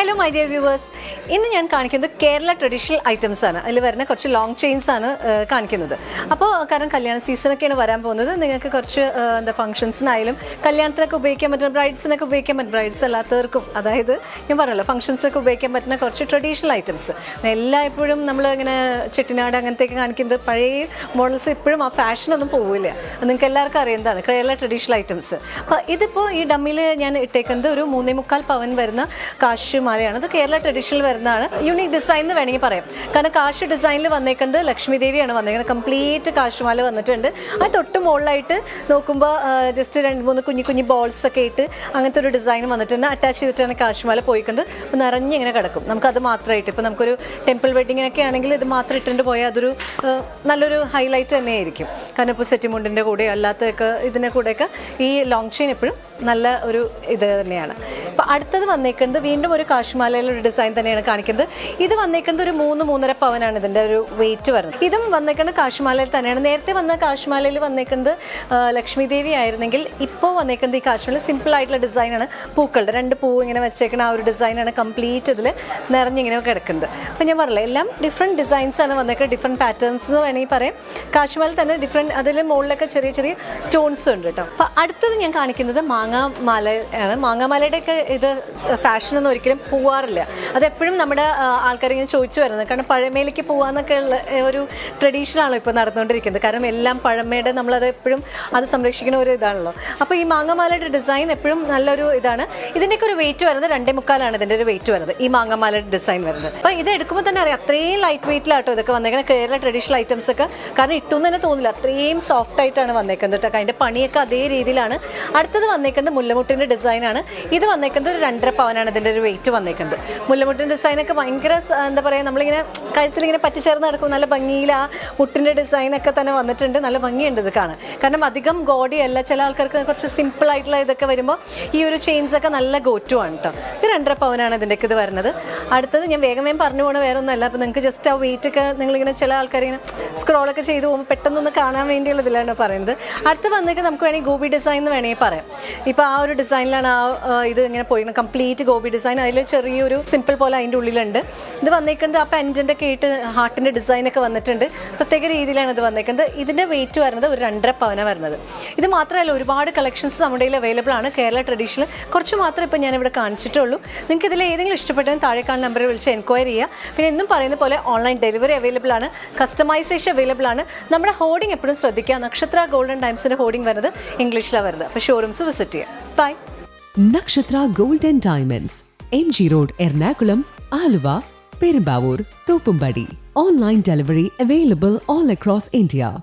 Hello, my dear viewers. ഇന്ന് ഞാൻ കാണിക്കുന്നത് കേരള ട്രഡീഷണൽ ഐറ്റംസ് ആണ്. അതിൽ വരുന്ന കുറച്ച് ലോങ് ചെയിൻസ് ആണ് കാണിക്കുന്നത്. അപ്പോൾ കാരണം കല്യാണ സീസണൊക്കെയാണ് വരാൻ പോകുന്നത്. നിങ്ങൾക്ക് കുറച്ച് എന്താ ഫംഗ്ഷൻസിനായാലും കല്യാണത്തിനൊക്കെ ഉപയോഗിക്കാൻ പറ്റുന്ന ബ്രൈഡ്സിനൊക്കെ ഉപയോഗിക്കാൻ പറ്റും ബ്രൈഡ്സ് അല്ലാത്തവർക്കും അതായത് ഞാൻ പറഞ്ഞല്ലോ ഫംഗ്ഷൻസൊക്കെ ഉപയോഗിക്കാൻ പറ്റുന്ന കുറച്ച് ട്രഡീഷണൽ ഐറ്റംസ് എല്ലാ എപ്പോഴും നമ്മൾ ഇങ്ങനെ ചെട്ടിനാട് അങ്ങനത്തെയൊക്കെ കാണിക്കുന്നത് പഴയ മോഡൽസ് ഇപ്പോഴും ആ ഫാഷനൊന്നും പോവില്ല. നിങ്ങൾക്ക് എല്ലാവർക്കും അറിയുന്നതാണ് കേരള ട്രഡീഷണൽ ഐറ്റംസ് അപ്പോൾ ഇതിപ്പോൾ ഈ ഡമ്മിൽ ഞാൻ ഇട്ടേക്കുന്നത് ഒരു മൂന്നേ മുക്കാൽ പവൻ വരുന്ന കാശ് മാലയാണ്. അത് കേരള ട്രഡീഷണൽ വരുന്നതാണ്. യുണീക് ഡിസൈൻ എന്ന് വേണമെങ്കിൽ പറയാം. കാരണം കാശ് ഡിസൈനിൽ വന്നേക്കുന്നത് ലക്ഷ്മി ദേവിയാണ് വന്നേക്കുന്നത്. കംപ്ലീറ്റ് കാശുമാല വന്നിട്ടുണ്ട്. അത് തൊട്ട് മുകളിലായിട്ട് നോക്കുമ്പോൾ ജസ്റ്റ് രണ്ട് മൂന്ന് കുഞ്ഞു കുഞ്ഞു ബോൾസ് ഒക്കെ ഇട്ട് അങ്ങനത്തെ ഒരു ഡിസൈൻ വന്നിട്ടുണ്ട്. അറ്റാച്ച് ചെയ്തിട്ടാണ് കാശുമാല പോയിക്കൊണ്ട് നിറഞ്ഞ് നിറഞ്ഞിങ്ങനെ കിടക്കും. നമുക്കത് മാത്രമായിട്ട്. ഇപ്പോൾ നമുക്കൊരു ടെമ്പിൾ വെഡിങ്ങിനൊക്കെ ആണെങ്കിൽ ഇത് മാത്രം ഇട്ടുകൊണ്ട് പോയാൽ അതൊരു നല്ലൊരു ഹൈലൈറ്റ് തന്നെയായിരിക്കും. കാരണം ഇപ്പോൾ സെറ്റിമുണ്ടിന്റെ കൂടെ അല്ലാത്തതൊക്കെ ഇതിന്റെ കൂടെയൊക്കെ ഈ ലോങ് ചെയിൻ എപ്പോഴും നല്ല ഒരു ഇത് തന്നെയാണ്. അപ്പോൾ അടുത്തത് വന്നേക്കുന്നത് വീണ്ടും ഒരു കാശുമാലയിലൊരു ഡിസൈൻ തന്നെയാണ്. കാണിക്കുന്നത്. ഇത് വന്നേക്കുന്നത് ഒരു മൂന്ന് മൂന്നര പവനാണ് ഇതിന്റെ ഒരു വെയിറ്റ് വരുന്നത്. ഇതും വന്നേക്കുന്നത് കാശ്മാലയിൽ തന്നെയാണ്. നേരത്തെ വന്ന കാശ്മാലയിൽ വന്നേക്കുന്നത് ലക്ഷ്മി ദേവി ആയിരുന്നെങ്കിൽ ഇപ്പോൾ വന്നേക്കുന്നത് ഈ കാശ്മീരിൽ സിമ്പിൾ ആയിട്ടുള്ള ഡിസൈനാണ് പൂക്കളുടെ രണ്ട് പൂ ഇങ്ങനെ വെച്ചേക്കുന്ന ആ ഒരു ഡിസൈനാണ് കംപ്ലീറ്റ് ഇതിൽ നിറഞ്ഞിങ്ങനെ കിടക്കുന്നത്. അപ്പോൾ ഞാൻ പറഞ്ഞില്ല എല്ലാം ഡിഫറെന്റ് ഡിസൈൻസ് ആണ് വന്നേക്കുന്നത്. ഡിഫറെന്റ് പാറ്റേൺസ് എന്ന് വേണമെങ്കിൽ പറയാം. കാശ്മാലിൽ തന്നെ ഡിഫറെന്റ് അതിൽ മുകളിലൊക്കെ ചെറിയ ചെറിയ സ്റ്റോൺസ് ഉണ്ട് കേട്ടോ. അപ്പോൾ അടുത്തത് ഞാൻ കാണിക്കുന്നത് മാങ്ങാമാല ആണ്. മാങ്ങാമാലയുടെയൊക്കെ ഇത് ഫാഷനൊന്നും ഒരിക്കലും പോവാറില്ല. അതെപ്പോഴും നമ്മുടെ ആൾക്കാർ ഇങ്ങനെ ചോദിച്ചു വരുന്നത്. കാരണം പഴമയിലേക്ക് പോകാന്നൊക്കെ ഉള്ള ഒരു ട്രഡീഷനാണല്ലോ ഇപ്പോൾ നടന്നുകൊണ്ടിരിക്കുന്നത്. കാരണം എല്ലാം പഴമയുടെ നമ്മളത് എപ്പോഴും അത് സംരക്ഷിക്കുന്ന ഒരു ഇതാണല്ലോ. അപ്പോൾ ഈ മാങ്ങമാലയുടെ ഡിസൈൻ എപ്പോഴും നല്ലൊരു ഇതാണ്. ഇതിന്റെയൊക്കെ ഒരു വെയിറ്റ് വരുന്നത് രണ്ടേ മുക്കാലാണ് ഇതിന്റെ ഒരു വെയിറ്റ് വരുന്നത്. ഈ മാങ്ങമാലയുടെ ഡിസൈൻ വരുന്നത്. അപ്പോൾ ഇത് എടുക്കുമ്പോൾ തന്നെ അറിയാം അത്രയും ലൈറ്റ് വെയിറ്റിലാട്ടോ ഇതൊക്കെ വന്നേക്കുന്നത് കേരള ട്രഡീഷണൽ ഐറ്റംസ് ഒക്കെ കാരണം ഇട്ടും തന്നെ തോന്നില്ല അത്രയും സോഫ്റ്റ് ആയിട്ടാണ് വന്നേക്കുന്നത് കേട്ടോ. അതിന്റെ പണിയൊക്കെ അതേ രീതിയിലാണ്. അടുത്തത് വന്നേക്കുന്നത് മുല്ലമുട്ടിന്റെ ഡിസൈനാണ് ഇത് വന്നേക്കുന്നത് ഒരു രണ്ടര പവനാണ് ഇതിന്റെ ഒരു വെയിറ്റ് വന്നേക്കുന്നത്. മുല്ലമുട്ടിന്റെ ഡിസൈനൊക്കെ ഭയങ്കര എന്താ പറയുക നമ്മളിങ്ങനെ കഴുത്തിലിങ്ങനെ പറ്റിച്ചേർന്ന് നടക്കും നല്ല ഭംഗിയിൽ ആ മുട്ടിന്റെ ഡിസൈനൊക്കെ തന്നെ വന്നിട്ടുണ്ട്. നല്ല ഭംഗിയുണ്ട് ഇത് കാണാൻ. കാരണം അധികം ഗോഡി അല്ല ചില ആൾക്കാർക്ക് കുറച്ച് സിമ്പിൾ ആയിട്ടുള്ള ഇതൊക്കെ വരുമ്പോൾ ഈ ഒരു ചെയിൻസ് ഒക്കെ നല്ല ഗോറ്റു ആണ് കേട്ടോ ഇത് രണ്ടര പവനാണ് ഇതിന്റെയൊക്കെ ഇത് വരുന്നത്. അടുത്തത് ഞാൻ വേഗം വേഗം പറഞ്ഞു പോണ വേറെ ഒന്നല്ല അപ്പോൾ നിങ്ങൾക്ക് ജസ്റ്റ് ആ വെയിറ്റ് ഒക്കെ നിങ്ങളിങ്ങനെ ചില ആൾക്കാർ ഇങ്ങനെ സ്ക്രോളൊക്കെ ചെയ്ത് പോകുമ്പോൾ പെട്ടെന്നൊന്ന് കാണാൻ വേണ്ടിയുള്ള ഇതിലാണ് പറയുന്നത്. അടുത്ത് വന്നിട്ട് നമുക്ക് വേണമെങ്കിൽ ഗോപി ഡിസൈൻ എന്ന് വേണമെങ്കിൽ പറയാം. ഇപ്പോൾ ആ ഒരു ഡിസൈനിലാണ് ആ ആ, ഇത് ഇങ്ങനെ പോയിരുന്നത് കംപ്ലീറ്റ് ഗോപി ഡിസൈൻ അതിൽ ചെറിയൊരു സിമ്പിൾ പോലെ അതിന്റെ ഉള്ളിലുണ്ട്. ഇത് വന്നേക്കുന്നത് ആ പെന്റിന്റെ ഒക്കെ ആയിട്ട് ഹാർട്ടിന്റെ ഡിസൈനൊക്കെ വന്നിട്ടുണ്ട്. പ്രത്യേക രീതിയിലാണ് ഇത് വന്നേക്കുന്നത് ഇതിന്റെ വെയിറ്റ് വരുന്നത് ഒരു രണ്ടര പവന വരുന്നത്. ഇത് മാത്രമല്ല ഒരുപാട് കളക്ഷൻസ് നമ്മുടെ കയ്യിൽ അവൈലബിൾ ആണ്. കേരള ട്രഡീഷണൽ കുറച്ച് മാത്രമേ ഇപ്പോൾ ഞാനിവിടെ കാണിച്ചിട്ടുള്ളൂ. നിങ്ങൾക്ക് ഇതിൽ ഏതെങ്കിലും ഇഷ്ടപ്പെട്ടാലും താഴെ നമ്പറിൽ വിളിച്ച് എൻക്വയറി ചെയ്യുക. പിന്നെ എന്നും പറയുന്ന പോലെ ഓൺലൈൻ ഡെലിവറി അവൈലബിൾ ആണ്. കസ്റ്റമൈസേഷൻ അവൈലബിൾ ആണ്. നമ്മുടെ ഹോർഡിംഗ് എപ്പോഴും ശ്രദ്ധിക്കുക. നക്ഷത്ര ഗോൾഡൻ ടൈംസിന്റെ ഹോർഡിംഗ് വരുന്നത് ഇംഗ്ലീഷിലാണ് വരുന്നത്. അപ്പോൾ ഷോറൂംസ് വിസിറ്റ് ചെയ്യുക. By Nakshatra golden diamonds M G road Ernakulam Aluva Perumbavoor Thoppumpady. Online delivery available all across India.